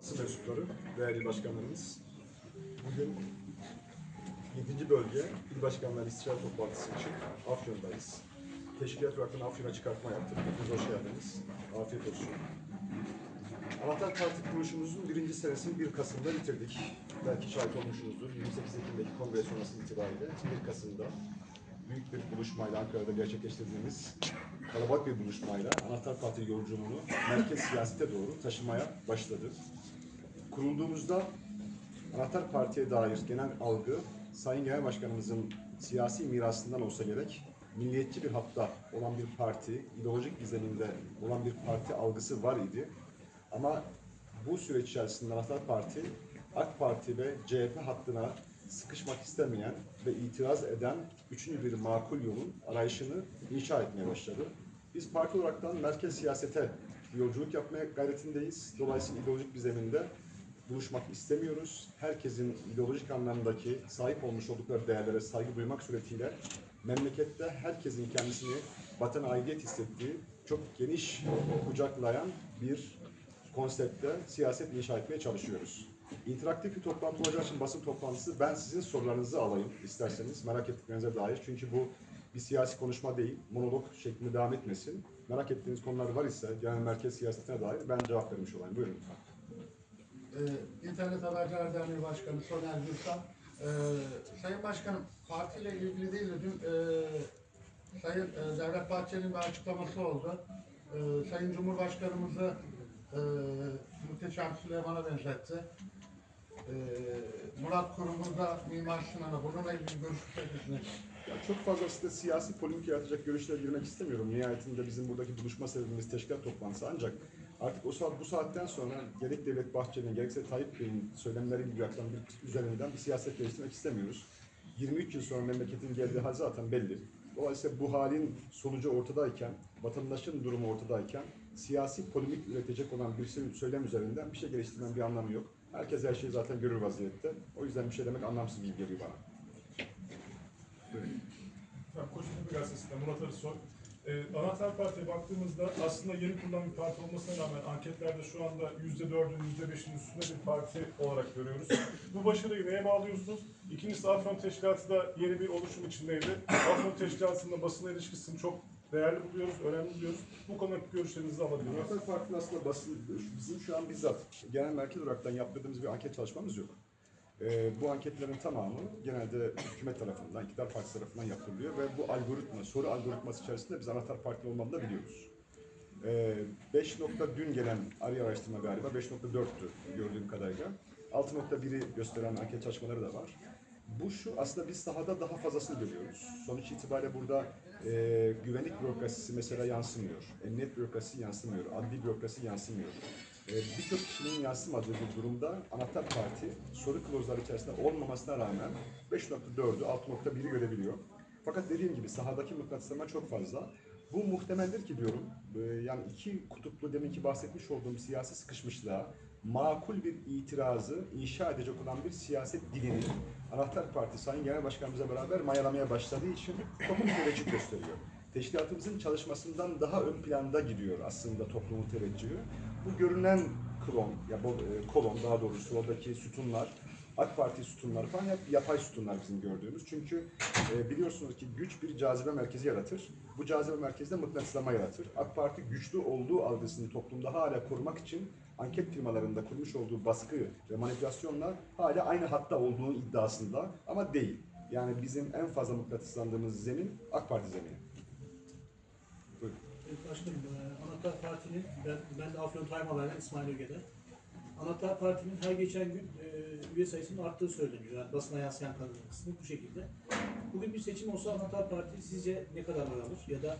Basın mensupları, değerli başkanlarımız, bugün 7. bölge İl Başkanları İstişare Toplantısı için Afyon'dayız. Teşkilat olarak Afyon'a çıkartma yaptık. Hepiniz hoş geldiniz. Afiyet olsun. Anahtar Parti kuruluşumuzun birinci senesini 1 Kasım'da bitirdik. Belki şahit olmuşsunuzdur. 28 Ekim'deki kongre sonrası itibariyle 1 Kasım'da büyük bir buluşmayla Ankara'da gerçekleştirdiğimiz kalabalık bir buluşmayla Anahtar Parti yolculuğunu merkez siyasete doğru taşımaya başladı. Kurulduğumuzda Anahtar Parti'ye dair genel algı Sayın Genel Başkanımızın siyasi mirasından olsa gerek milliyetçi bir hatta olan bir parti, ideolojik gizeminde olan bir parti algısı var idi. Ama bu süreç içerisinde Anahtar Parti, AK Parti ve CHP hattına sıkışmak istemeyen ve itiraz eden üçüncü bir makul yolun arayışını inşa etmeye başladı. Biz parti olaraktan merkez siyasete yolculuk yapmaya gayretindeyiz. Dolayısıyla ideolojik bir zeminde buluşmak istemiyoruz. Herkesin ideolojik anlamdaki sahip olmuş oldukları değerlere saygı duymak suretiyle memlekette herkesin kendisini vatan aidiyet hissettiği çok geniş kucaklayan bir konsepte siyaset inşa etmeye çalışıyoruz. İnteraktif bir toplantı olacağı için basın toplantısı ben sizin sorularınızı alayım isterseniz merak ettiklerinize dair. Çünkü bu bir siyasi konuşma değil, monolog şeklinde devam etmesin. Merak ettiğiniz konular var ise genel merkez siyasetine dair ben cevap vermiş olayım. Buyurun lütfen. Ee, İnternet Haberciler Derneği Başkanı Soner Gülsan. Ee, Sayın Başkanım, partiyle ilgili değil de dün e, Sayın e, Devlet Bahçeli'nin bir açıklaması oldu. Ee, Sayın Cumhurbaşkanımızı e, Muhteşem Süleyman'a benzetti. Ee, Murat Kurum'da Mimar Sinan'a bununla ilgili görüşeceksiniz. Ya çok fazla aslında siyasi polemik yaratacak görüşlere girmek istemiyorum. Nihayetinde bizim buradaki buluşma sebebimiz teşkilat toplantısı ancak artık o saat bu saatten sonra gerek Devlet Bahçeli'nin gerekse Tayyip Bey'in söylemleri gibi yapılan bir üzerinden bir siyaset geliştirmek istemiyoruz. 23 yıl sonra memleketin geldiği hal zaten belli. Dolayısıyla bu halin sonucu ortadayken, vatandaşın durumu ortadayken siyasi polemik üretecek olan bir söylem üzerinden bir şey geliştirmenin bir anlamı yok. Herkes her şeyi zaten görür vaziyette. O yüzden bir şey demek anlamsız gibi geliyor bana. Buyurun. Koçtepe Gazetesi'nde Murat Arısoy. Ee, Anahtar Parti'ye baktığımızda aslında yeni kurulan bir parti olmasına rağmen anketlerde şu anda %4'ün %5'in üstünde bir parti olarak görüyoruz. Bu başarıyı neye bağlıyorsunuz? İkincisi Afyon Teşkilatı da yeni bir oluşum içindeydi. Afyon Teşkilatı'nda basına ilişkisini çok değerli buluyoruz, önemli buluyoruz. Bu konudaki görüşlerinizi alabiliriz. Anahtar Parti'nin aslında basın, bizim şu an bizzat genel merkez olaraktan yaptırdığımız bir anket çalışmamız yok. Ee, bu anketlerin tamamı genelde hükümet tarafından, iktidar partisi tarafından yapılıyor ve bu algoritma, soru algoritması içerisinde biz anahtar parti olmadığını da biliyoruz. Ee, 5 nokta dün gelen arı araştırma galiba 5.4'tü gördüğüm kadarıyla. 6.1'i gösteren anket çalışmaları da var. Bu şu aslında biz sahada daha fazlasını görüyoruz. Sonuç itibariyle burada e, güvenlik bürokrasisi mesela yansımıyor. Emniyet bürokrasisi yansımıyor. Adli bürokrasi yansımıyor. E, Birçok kişinin yansımadığı bir durumda Anahtar Parti soru klozları içerisinde olmamasına rağmen 5.4'ü 6.1'i görebiliyor. Fakat dediğim gibi sahadaki mıknatıslama çok fazla. Bu muhtemeldir ki diyorum, e, yani iki kutuplu deminki bahsetmiş olduğum siyasi sıkışmışlığa makul bir itirazı inşa edecek olan bir siyaset dilini Anahtar Parti Sayın Genel Başkanımızla beraber mayalamaya başladığı için toplum teveccüh gösteriyor. Teşkilatımızın çalışmasından daha ön planda gidiyor aslında toplumun teveccühü. Bu görünen klon, ya e, kolon daha doğrusu oradaki sütunlar, AK Parti sütunları falan hep yapay sütunlar bizim gördüğümüz. Çünkü e, biliyorsunuz ki güç bir cazibe merkezi yaratır. Bu cazibe merkezde mıknatıslama yaratır. AK Parti güçlü olduğu algısını toplumda hala korumak için anket firmalarında kurmuş olduğu baskı ve manipülasyonla hala aynı hatta olduğu iddiasında ama değil. Yani bizim en fazla mıknatıslandığımız zemin AK Parti zemini. Başkanım, e, Anahtar Parti'nin, ben, ben de Afyon Time İsmail Öge'de. Anahtar Parti'nin her geçen gün e, üye sayısının arttığı söyleniyor. Yani basına yansıyan kanalın kısmı bu şekilde. Bugün bir seçim olsa Anahtar Parti sizce ne kadar oy alır ya da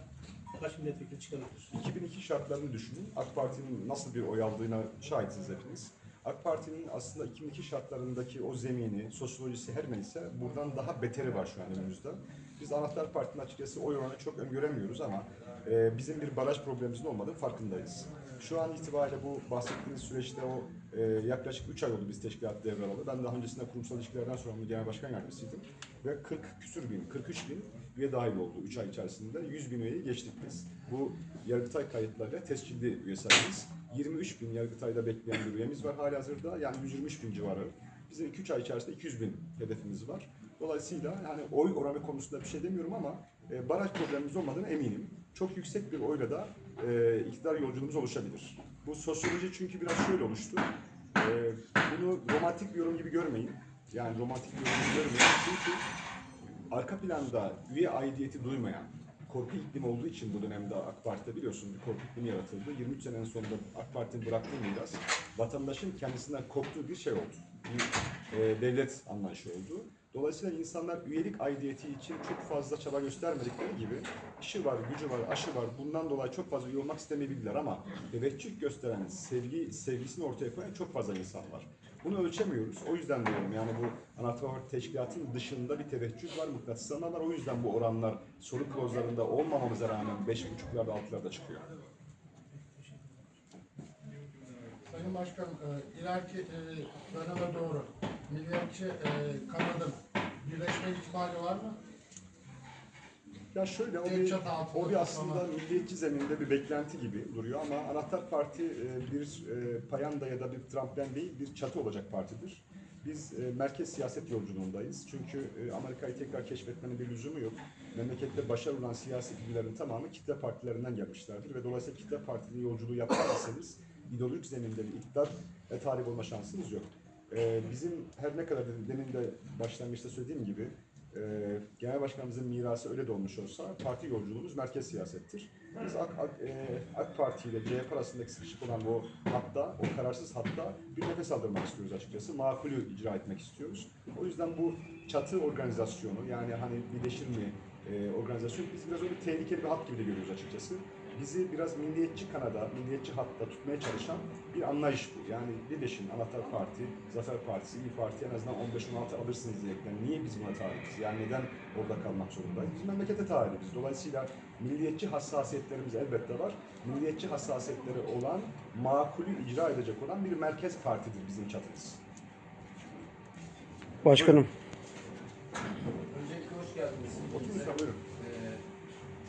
kaç milletvekili çıkarabilir? 2002 şartlarını düşünün. AK Parti'nin nasıl bir oy aldığına şahitsiniz hepiniz. AK Parti'nin aslında 2002 şartlarındaki o zemini, sosyolojisi her neyse buradan daha beteri var şu an önümüzde. Biz Anahtar Parti'nin açıkçası oy oranı çok öngöremiyoruz ama e, bizim bir baraj problemimizin olmadığı farkındayız. Şu an itibariyle bu bahsettiğiniz süreçte o e, yaklaşık 3 ay oldu biz teşkilat devralalı. Ben daha öncesinde kurumsal ilişkilerden sorumlu genel başkan yardımcısıydım. Ve 40 küsür bin, 43 bin üye dahil oldu 3 ay içerisinde. 100 bin üyeyi geçtik biz. Bu Yargıtay kayıtlarıyla tescilli üye sayımız. 23 bin Yargıtay'da bekleyen bir üyemiz var halihazırda. Yani 123 bin civarı. Bizim 2-3 ay içerisinde 200 bin hedefimiz var. Dolayısıyla yani oy oranı konusunda bir şey demiyorum ama e, baraj problemimiz olmadığına eminim. Çok yüksek bir oyla da e, iktidar yolculuğumuz oluşabilir. Bu sosyoloji çünkü biraz şöyle oluştu. E, bunu romantik bir yorum gibi görmeyin. Yani romantik bir yorum gibi görmeyin. Çünkü arka planda üye aidiyeti duymayan, korku iklimi olduğu için bu dönemde AK Parti'de biliyorsun bir korku iklimi yaratıldı. 23 senenin sonunda AK Parti'nin bıraktığı miras vatandaşın kendisinden korktuğu bir şey oldu. Bir e, devlet anlayışı oldu. Dolayısıyla insanlar üyelik aidiyeti için çok fazla çaba göstermedikleri gibi işi var, gücü var, aşı var. Bundan dolayı çok fazla üye olmak istemeyebilirler ama teveccüh gösteren, sevgi, sevgisini ortaya koyan çok fazla insan var. Bunu ölçemiyoruz. O yüzden diyorum yani bu anahtar teşkilatın dışında bir teveccüh var, mıknatıslanma var. O yüzden bu oranlar soru klozlarında olmamamıza rağmen 5,5'larda 6'larda çıkıyor. Sayın Başkanım, e, ileriki e, döneme doğru milliyetçi e, kanadın birleşme ihtimali var mı? Ya şöyle o bir, o bir aslında milliyetçi zeminde bir beklenti gibi duruyor ama Anahtar Parti e, bir e, payanda ya da bir tramplen değil bir çatı olacak partidir. Biz e, merkez siyaset yolculuğundayız. Çünkü e, Amerika'yı tekrar keşfetmenin bir lüzumu yok. Memlekette başarılı olan siyasi figürlerin tamamı kitle partilerinden gelmişlerdir ve dolayısıyla kitle partili yolculuğu yapamazsanız ideolojik zeminde bir iktidar e, talip olma şansınız yok. E, bizim her ne kadar demin de başlangıçta söylediğim gibi e, Genel Başkanımızın mirası öyle de olmuş olsa parti yolculuğumuz merkez siyasettir. Biz AK, AK, e, AK Parti ile CHP arasındaki sıkışık olan o hatta, o kararsız hatta bir nefes aldırmak istiyoruz açıkçası. Makulü icra etmek istiyoruz. O yüzden bu çatı organizasyonu yani hani birleşir mi e, organizasyon biz biraz öyle tehlikeli bir hat gibi de görüyoruz açıkçası. Bizi biraz milliyetçi kanada, milliyetçi hatta tutmaya çalışan bir anlayış bu. Yani birleşin Anahtar Parti, Zafer Partisi, İyi Parti en azından 15-16 alırsınız diyerekten. Niye biz buna talibiz? Yani neden orada kalmak zorundayız? Biz memlekete talibiz. Dolayısıyla milliyetçi hassasiyetlerimiz elbette var. Milliyetçi hassasiyetleri olan, makulü icra edecek olan bir merkez partidir bizim çatımız. Başkanım. Öncelikle hoş geldiniz. Oturun lütfen buyurun. Ee,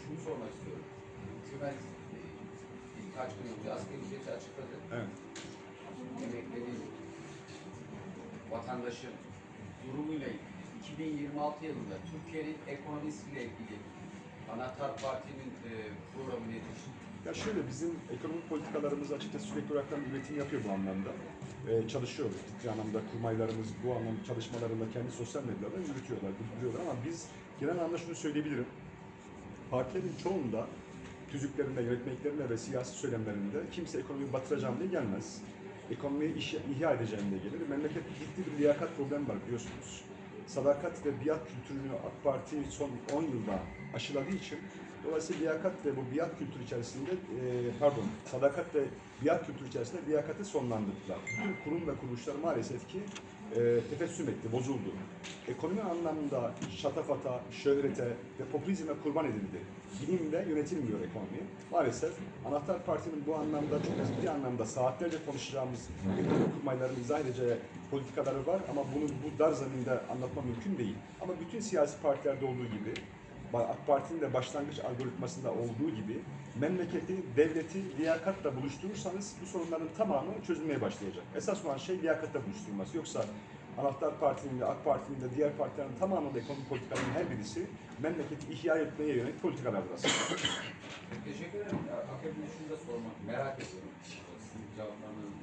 şunu sormak istiyorum. Hükümet e, birkaç gün önce asgari ücreti açıkladı. Evet. Emeklerin, vatandaşın durumuyla ilgili 2026 yılında Türkiye'nin ekonomisiyle ilgili Anahtar Parti'nin e, programı nedir? Ya şöyle bizim ekonomik politikalarımız açıkçası sürekli olarak üretim yapıyor bu anlamda. Ee, çalışıyoruz ciddi anlamda kurmaylarımız bu anlamda çalışmalarında kendi sosyal medyalarında yürütüyorlar, yürütüyorlar ama biz genel anlamda şunu söyleyebilirim. Partilerin çoğunda tüzüklerinde, yönetmeliklerinde ve siyasi söylemlerinde kimse ekonomiyi batıracağım diye gelmez. Ekonomiyi iş, ihya edeceğim diye gelir. Memleket ciddi bir liyakat problemi var biliyorsunuz. Sadakat ve biat kültürünü AK Parti son 10 yılda aşıladığı için dolayısıyla liyakat ve bu biat kültürü içerisinde e, pardon sadakat ve biat kültürü içerisinde liyakati sonlandırdılar. Bütün kurum ve kuruluşlar maalesef ki e, tefessüm etti, bozuldu. Ekonomi anlamında şatafata, şöhrete ve popülizme kurban edildi. Bilimle yönetilmiyor ekonomi. Maalesef Anahtar Parti'nin bu anlamda çok ciddi anlamda saatlerce konuşacağımız ekonomi kurmaylarını izah edeceği politikaları var ama bunu bu dar zeminde anlatma mümkün değil. Ama bütün siyasi partilerde olduğu gibi AK Parti'nin de başlangıç algoritmasında olduğu gibi memleketi, devleti liyakatla buluşturursanız bu sorunların tamamı çözülmeye başlayacak. Esas olan şey liyakatla buluşturulması. Yoksa Anahtar Parti'nin de AK Parti'nin de diğer partilerin tamamında ekonomik politikaların her birisi memleketi ihya etmeye yönelik politikalardır aslında. Teşekkür ederim. Akabinde şunu da sormak, merak ediyorum. Sizin cevaplarınızı.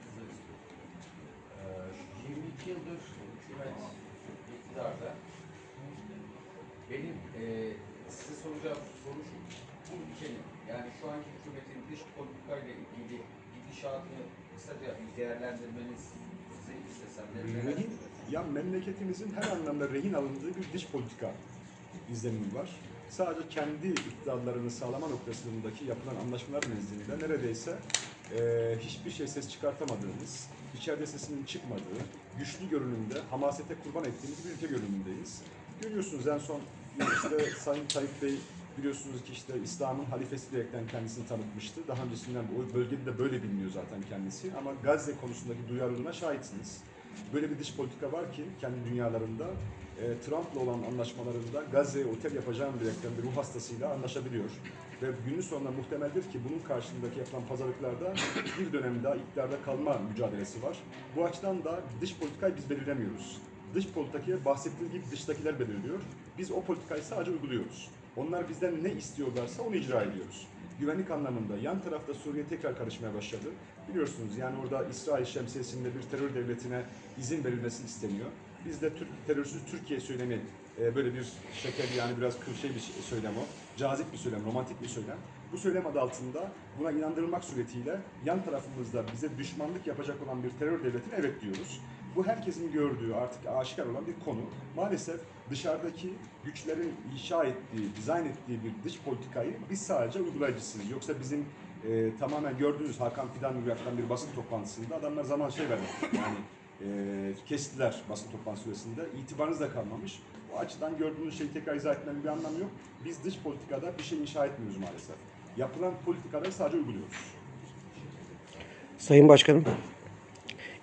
Ee, 22 yıldır hükümet iktidarda. Benim e, size soracağım soru şu. Bu ülkenin, yani şu anki hükümetin dış politikayla ilgili gidişatını kısaca bir değerlendirmenizi istesem. ne- Rehin, ya memleketimizin her anlamda rehin alındığı bir dış politika izlenimi var. Sadece kendi iktidarlarını sağlama noktasındaki yapılan anlaşmalar nezdinde neredeyse e, hiçbir şey ses çıkartamadığımız, içeride sesinin çıkmadığı, güçlü görünümde, hamasete kurban ettiğimiz bir ülke görünümündeyiz. Görüyorsunuz en son işte Sayın Tayyip Bey biliyorsunuz ki işte İslam'ın halifesi diyerekten kendisini tanıtmıştı. Daha öncesinden o bölgede de böyle biliniyor zaten kendisi. Ama Gazze konusundaki duyarlılığına şahitsiniz. Böyle bir dış politika var ki kendi dünyalarında e, Trump'la olan anlaşmalarında Gazze'ye otel yapacağım diyerekten bir ruh hastasıyla anlaşabiliyor. Ve günün sonunda muhtemeldir ki bunun karşılığındaki yapılan pazarlıklarda bir dönem daha iktidarda kalma mücadelesi var. Bu açıdan da dış politikayı biz belirlemiyoruz. Dış politikayı bahsettiğim gibi dıştakiler belirliyor. Biz o politikayı sadece uyguluyoruz. Onlar bizden ne istiyorlarsa onu icra ediyoruz. Güvenlik anlamında yan tarafta Suriye tekrar karışmaya başladı. Biliyorsunuz yani orada İsrail şemsiyesinde bir terör devletine izin verilmesi isteniyor. Biz de Türk, terörsüz Türkiye söylemi e, böyle bir şeker yani biraz şey bir söylem o. Cazip bir söylem, romantik bir söylem. Bu söylem adı altında buna inandırılmak suretiyle yan tarafımızda bize düşmanlık yapacak olan bir terör devletine evet diyoruz. Bu herkesin gördüğü artık aşikar olan bir konu. Maalesef dışarıdaki güçlerin inşa ettiği, dizayn ettiği bir dış politikayı biz sadece uygulayıcısıyız. Yoksa bizim e, tamamen gördüğünüz Hakan Fidan gibi bir basın toplantısında adamlar zaman şey verdi. Yani e, kestiler basın toplantısı süresinde. İtibarınız da kalmamış. O açıdan gördüğünüz şeyi tekrar izah etmenin bir anlamı yok. Biz dış politikada bir şey inşa etmiyoruz maalesef. Yapılan politikaları sadece uyguluyoruz. Sayın Başkanım,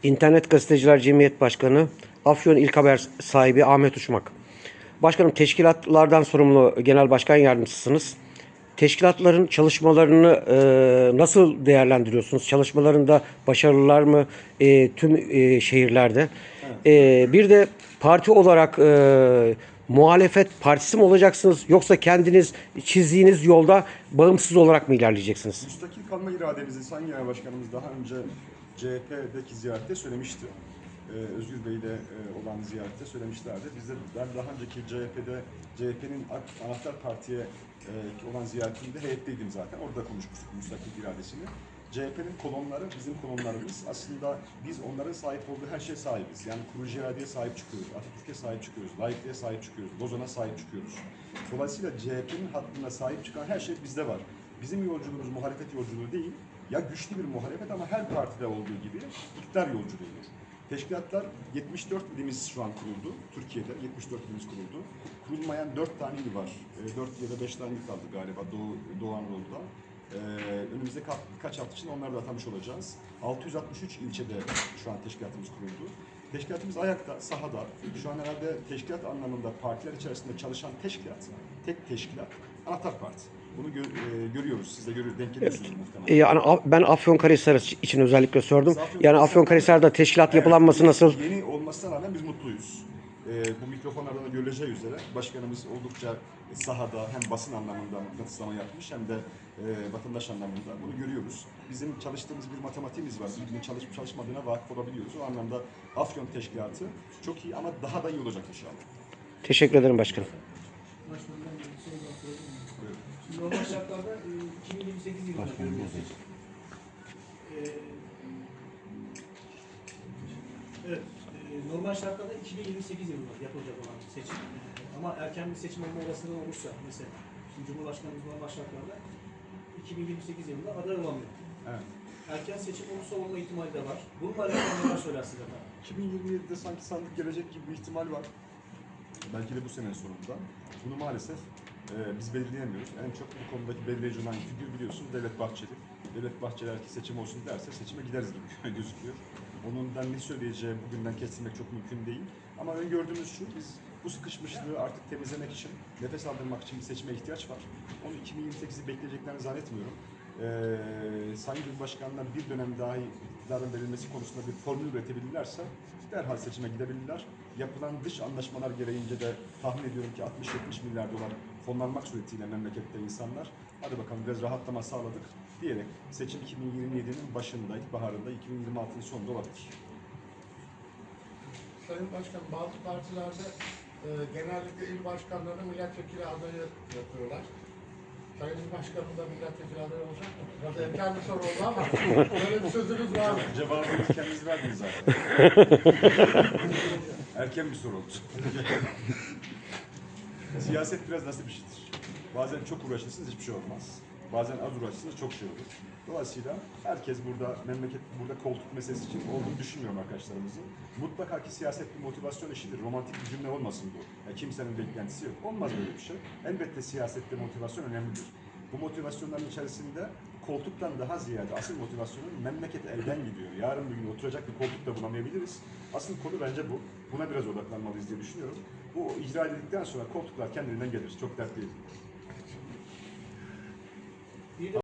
İnternet Gazeteciler Cemiyet Başkanı, Afyon İlk Haber sahibi Ahmet Uçmak. Başkanım teşkilatlardan sorumlu genel başkan yardımcısınız. Teşkilatların çalışmalarını e, nasıl değerlendiriyorsunuz? Çalışmalarında başarılılar mı e, tüm e, şehirlerde? E, bir de parti olarak e, muhalefet partisi mi olacaksınız yoksa kendiniz çizdiğiniz yolda bağımsız olarak mı ilerleyeceksiniz? Müstakil kalma irademizi Sayın Genel Başkanımız daha önce CHP'deki ziyarette söylemişti. Ee, Özgür Bey ile e, olan ziyarette söylemişlerdi. Biz de ben daha önceki CHP'de CHP'nin anahtar partiye e, olan ziyaretinde heyetteydim zaten. Orada konuşmuştuk müstakil iradesini. CHP'nin kolonları bizim kolonlarımız. Aslında biz onların sahip olduğu her şeye sahibiz. Yani kurucu iradeye sahip çıkıyoruz, Atatürk'e sahip çıkıyoruz, laikliğe sahip çıkıyoruz, Lozan'a sahip çıkıyoruz. Dolayısıyla CHP'nin hattına sahip çıkan her şey bizde var. Bizim yolculuğumuz muhalefet yolculuğu değil, ya güçlü bir muhalefet ama her partide olduğu gibi iktidar yolculuğudur. Teşkilatlar 74 ilimiz şu an kuruldu. Türkiye'de 74 ilimiz kuruldu. Kurulmayan 4 tane il var. 4 ya da 5 tane il kaldı galiba Doğu, Doğu Anadolu'da. Ee, önümüzde ka- birkaç hafta için onları da atamış olacağız. 663 ilçede şu an teşkilatımız kuruldu. Teşkilatımız ayakta, sahada. Şu an herhalde teşkilat anlamında partiler içerisinde çalışan teşkilat, tek teşkilat, anahtar parti. Bunu gö- e, görüyoruz, siz de görüyorsunuz, denk geliyorsunuz muhtemelen. E, Yani ben Afyonkarahisar için özellikle sordum. Yani Afyonkarahisar'da teşkilat yapılanması nasıl? Yeni olmasına rağmen biz mutluyuz. Ee, bu mikrofonlardan da görüleceği üzere başkanımız oldukça sahada hem basın anlamında mıknatıslama yapmış hem de e, vatandaş anlamında bunu görüyoruz. Bizim çalıştığımız bir matematiğimiz var. Birbirinin çalışıp çalışmadığına vakıf olabiliyoruz. O anlamda Afyon Teşkilatı çok iyi ama daha da iyi olacak inşallah. Teşekkür ederim başkanım. Başkanım ben bir soru daha sorabilir miyim? Şimdi Normal şartlarda e, 2028 yılında görülüyor seçim. E, Evet, e, normal şartlarda 2028 yılında yapılacak olan seçim. E, Ama erken bir seçim olma olasılığı olursa mesela, şimdi Cumhurbaşkanımız normal şartlarda 2028 yılında aday olamıyor. Evet. Erken seçim olursa olma ihtimali de var. Bununla alakalı neler söylersiniz efendim? 2027'de sanki sandık gelecek gibi bir ihtimal var. Belki de bu sene sonunda. Bunu maalesef e, biz belirleyemiyoruz. En çok bu konudaki belirleyici olan figür biliyorsunuz Devlet Bahçeli. Devlet Bahçeli ki seçim olsun derse seçime gideriz gibi gözüküyor. Onundan ne söyleyeceği bugünden kestirmek çok mümkün değil. Ama öngördüğümüz şu, biz bu sıkışmışlığı artık temizlemek için, nefes aldırmak için bir seçime ihtiyaç var. Onu 2028'i bekleyeceklerini zannetmiyorum. Ee, Sayın Cumhurbaşkanı'na bir dönem daha iktidarın verilmesi konusunda bir formül üretebilirlerse derhal seçime gidebilirler. Yapılan dış anlaşmalar gereğince de tahmin ediyorum ki 60-70 milyar dolar fonlanmak suretiyle memlekette insanlar hadi bakalım biraz rahatlama sağladık diyerek seçim 2027'nin başında, ilkbaharında, 2026'nın sonunda olabilir. Sayın Başkanım bazı partilerde e, genellikle il başkanlarını milletvekili adayı yapıyorlar. Sayın Başkanım da milletvekili adayı olacak mı? Biraz erken bir soru oldu ama böyle bir sözünüz var mı? Cevabını kendiniz verdiniz zaten. Erken bir soru oldu. Siyaset biraz nasıl bir şeydir? Bazen çok uğraşırsınız hiçbir şey olmaz. Bazen az uğraşırsınız çok şey olur. Dolayısıyla herkes burada memleket burada koltuk meselesi için olduğunu düşünmüyorum arkadaşlarımızın. Mutlaka ki siyaset bir motivasyon işidir. Romantik bir cümle olmasın bu. Ya kimsenin beklentisi yok. Olmaz böyle bir şey. Elbette siyasette motivasyon önemlidir. Bu motivasyonların içerisinde koltuktan daha ziyade asıl motivasyonun memleket elden gidiyor. Yarın bir gün oturacak bir koltuk da bulamayabiliriz. Asıl konu bence bu. Buna biraz odaklanmalıyız diye düşünüyorum. Bu icra edildikten sonra koltuklar kendiliğinden gelir. Çok dert değil.